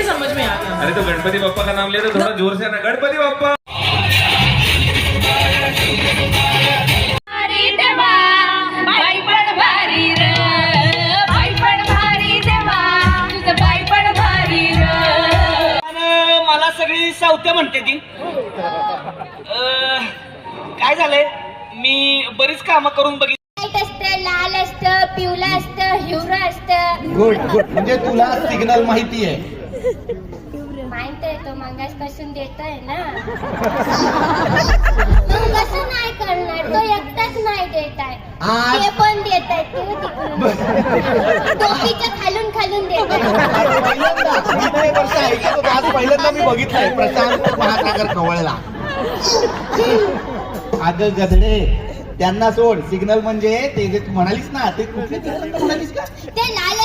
अरे तो गणपति बप्पा का नाम लिया तो थोड़ा जोर से ना गणपति बप्पा! भारी देवा बाई पण भारी र. बाई पण भारी देवा तुझं बाई पण भारी र. आणि मला सगळी सावत्या म्हणते ती. काय झालंय? मी बरीच कामं करून बघितली. व्हाईट असतं लाल असतं पिवळं असतं हिवरं असतं. Good good. म्हणजे तुला सिग्नल माहिती आहे तो मंगास देतोय ना. मग कसं नाही करणार? तो एकटाच नाही देत आहे. आज- ते पण देत आहे ते तिकडून. टोपीच्या खालून खालून देत आहे. पहिल्यांदा मी नाही वर्ष ऐकत होतो आज पहिल्यांदा मी बघितलंय प्रशांत महासागर कवळला अगं गधडे त्यांना सोड. सिग्नल म्हणजे ते जे तू म्हणालीस ना ते कुठले सिग्नल म्हणालीस का? ते लाल